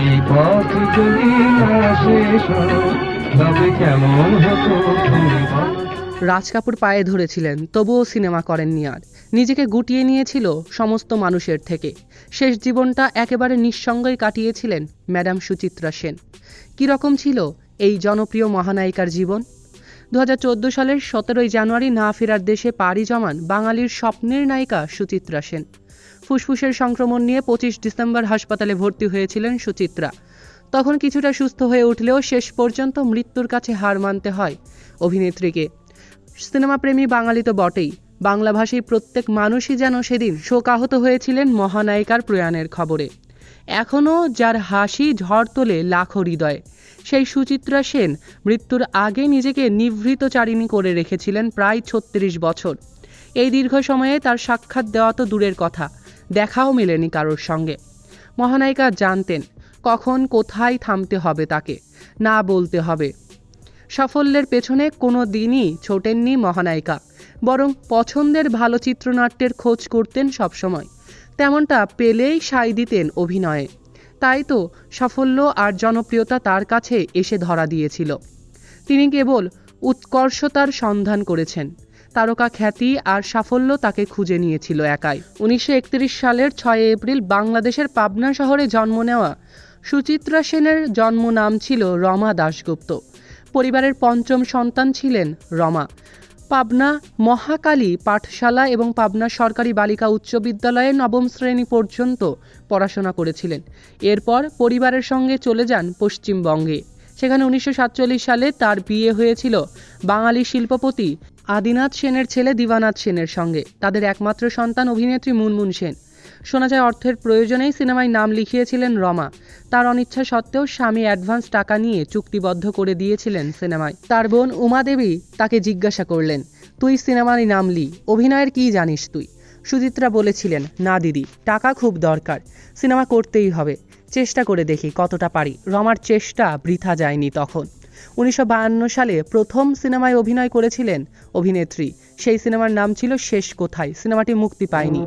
এই পথ যদি তবে কেমন হতো রাজ কাপুর পায়ে ধরেছিলেন, তবুও সিনেমা করেননি আর। নিজেকে গুটিয়ে নিয়েছিল সমস্ত মানুষের থেকে। শেষ জীবনটা একেবারে নিঃসঙ্গই কাটিয়েছিলেন ম্যাডাম সুচিত্রা সেন। কীরকম ছিল এই জনপ্রিয় মহানায়িকার জীবন? দু হাজার চোদ্দ সালের সতেরোই জানুয়ারি না ফেরার দেশে পাড়ি জমান বাঙালির স্বপ্নের নায়িকা সুচিত্রা সেন। ফুসফুসের সংক্রমণ নিয়ে পঁচিশ ডিসেম্বর হাসপাতালে ভর্তি হয়েছিলেন সুচিত্রা। তখন কিছুটা সুস্থ হয়ে উঠলেও শেষ পর্যন্ত মৃত্যুর কাছে হার মানতে হয় অভিনেত্রীকে। সিনেমাপ্রেমী বাঙালি তো বটেই। বাংলাভাষী প্রত্যেক মানুষই যেন সেদিন শোকাহত হয়েছিলেন মহানায়িকার প্রয়াণের খবরে। এখনও যার হাসি ঝড় তোলে লাখো হৃদয়, সেই সুচিত্রা সেন মৃত্যুর আগে নিজেকে নিভৃতচারিণী করে রেখেছিলেন প্রায় ছত্রিশ বছর। এই দীর্ঘ সময়ে তার সাক্ষাৎ দেওয়া তো দূরের কথা। দেখাও মেলেনি কারোর সঙ্গে। মহানায়িকা জানতেন কখন কোথায় থামতে হবে তাকে, না বলতে হবে। সাফল্যের পেছনে কোনো দিনই ছোটেননি মহানায়িকা, বরং পছন্দের ভালো চিত্রনাট্যের খোঁজ করতেন সবসময়। তেমনটা পেলেই সাই দিতেন অভিনয়ে। তাই তো সাফল্য আর জনপ্রিয়তা তার কাছে এসে ধরা দিয়েছিল। তিনি কেবল উৎকর্ষতার সন্ধান করেছেন। তারকা খ্যাতি আর সাফল্য তাকে খুঁজে নিয়েছিল একাই। উনিশশো একত্রিশ সালের ছয় এপ্রিল বাংলাদেশের পাবনা শহরে জন্ম নেওয়া সুচিত্রা সেনের জন্ম নাম ছিল রমা দাশগুপ্ত। পরিবারের পঞ্চম সন্তান ছিলেন রমা। পাবনা মহাকালী পাঠশালা এবং পাবনা সরকারি বালিকা উচ্চ বিদ্যালয়ে নবম শ্রেণি পর্যন্ত পড়াশোনা করেছিলেন। এরপর পরিবারের সঙ্গে চলে যান পশ্চিমবঙ্গে। সেখানে উনিশশো সাতচল্লিশ সালে তার বিয়ে হয়েছিল বাঙালি শিল্পপতি আদিনাথ সেনের ছেলে দিবানাথ সেনের সঙ্গে। তাদের একমাত্র সন্তান অভিনেত্রী মুনমুন সেন। শোনা যায় অর্থের প্রয়োজনেই সিনেমায় নাম লিখিয়েছিলেন রমা। তার অনিচ্ছা সত্ত্বেও স্বামী অ্যাডভান্স টাকা নিয়ে চুক্তিবদ্ধ করে দিয়েছিলেন সিনেমায়। তার বোন উমা দেবী তাকে জিজ্ঞাসা করলেন, তুই সিনেমায় নাম লি, অভিনয়ের কি জানিস তুই? সুচিত্রা বলেছিলেন, না দিদি, টাকা খুব দরকার, সিনেমা করতেই হবে। চেষ্টা করে দেখি কতটা পারি। রমার চেষ্টা বৃথা যায়নি তখন। উনিশশো বায়ান্ন সালে প্রথম সিনেমায় অভিনয় করেছিলেন অভিনেত্রী। সেই সিনেমার নাম ছিল শেষ কোথায়। সিনেমাটি মুক্তি পায়নি।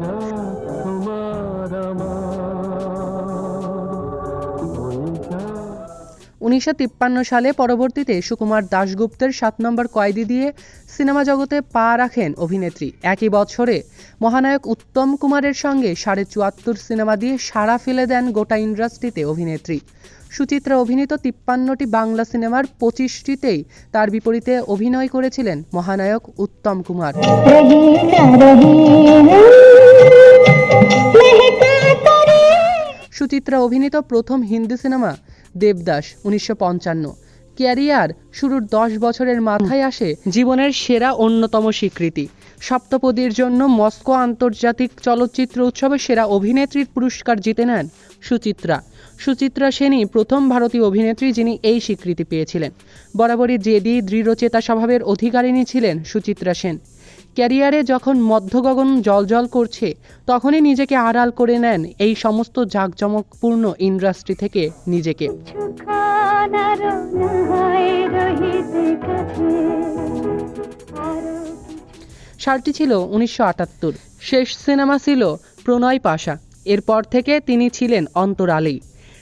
উনিশশো তিপ্পান্ন সালে পরবর্তীতে সুকুমার দাশগুপ্তের সাত নম্বর কয়েদি দিয়ে সিনেমা জগতে পা রাখেন অভিনেত্রী। একই বছরে মহানায়ক উত্তম কুমারের সঙ্গে সাড়ে চুয়াত্তর সিনেমা দিয়ে সাড়া ফেলে দেন গোটা ইন্ডাস্ট্রিতে অভিনেত্রী। সুচিত্রা অভিনীত তিপ্পান্নটি বাংলা সিনেমার পঁচিশটিতেই তার বিপরীতে অভিনয় করেছিলেন মহানায়ক উত্তম কুমার। সুচিত্রা অভিনীত প্রথম হিন্দি সিনেমা দেবদাস, উনিশশো পঞ্চান্ন। ক্যারিয়ার শুরুর দশ বছরের মাথায় আসে জীবনের সেরা অন্যতম স্বীকৃতি। সপ্তপদীর জন্য মস্কো আন্তর্জাতিক চলচ্চিত্র উৎসবে সেরা অভিনেত্রীর পুরস্কার জিতে নেন সুচিত্রা। সুচিত্রা সেনই প্রথম ভারতীয় অভিনেত্রী যিনি এই স্বীকৃতি পেয়েছিলেন। বরাবরই জেদি দৃঢ়চেতা স্বভাবের অধিকারিণী ছিলেন সুচিত্রা সেন। ক্যারিয়ারে যখন মধ্যগগন জলজল করছে তখনই নিজেকে আড়াল করে নেন এই সমস্ত জাঁকজমকপূর্ণ ইন্ডাস্ট্রি থেকে নিজেকে। সালটি ছিল উনিশশো আটাত্তর। শেষ সিনেমা ছিল প্রণয় পাশা। এরপর থেকে তিনি ছিলেন অন্তরালেই।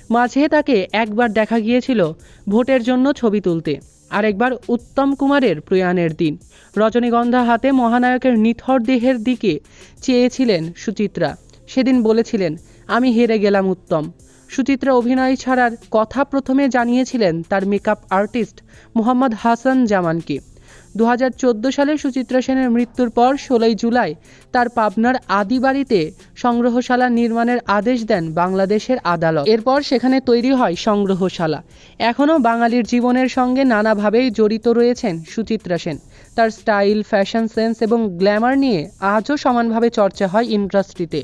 মাঝে তাকে একবার দেখা গিয়েছিল ভোটের জন্য ছবি তুলতে। আরেকবার উত্তম কুমারের প্রয়াণের দিন। রজনীগন্ধা হাতে মহানায়কের নিথর দেহের দিকে চেয়েছিলেন সুচিত্রা। সেদিন বলেছিলেন, আমি হেরে গেলাম উত্তম। সুচিত্রা অভিনয় ছাড়ার কথা প্রথমে জানিয়েছিলেন তার মেকআপ আর্টিস্ট মোহাম্মদ হাসান জামানকে। দু হাজার চোদ্দ সালে সুচিত্রা সেনের মৃত্যুর পর ষোলোই জুলাই তার পাবনার আদি বাড়িতে সংগ্রহশালা নির্মাণের আদেশ দেন বাংলাদেশের আদালত। এরপর সেখানে তৈরি হয় সংগ্রহশালা। এখনও বাঙালির জীবনের সঙ্গে নানাভাবেই জড়িত রয়েছেন সুচিত্রা সেন। তার স্টাইল, ফ্যাশন সেন্স এবং গ্ল্যামার নিয়ে আজও সমানভাবে চর্চা হয় ইন্ডাস্ট্রিতে।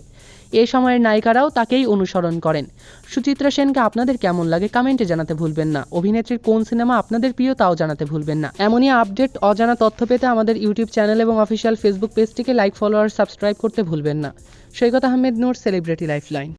এ সময়ের নায়িকারাও তাকেই অনুসরণ করেন। সুচিত্রা সেনকে আপনাদের কেমন লাগে কমেন্টে জানাতে ভুলবেন না। অভিনেত্রীর কোন সিনেমা আপনাদের প্রিয় তাও জানাতে ভুলবেন না। এমনই আপডেট অজানা তথ্য পেতে আমাদের ইউটিউব চ্যানেল এবং অফিসিয়াল ফেসবুক পেজটিকে লাইক ফলো আর সাবস্ক্রাইব করতে ভুলবেন না। Saikat Ahmed Noor celebrity lifeline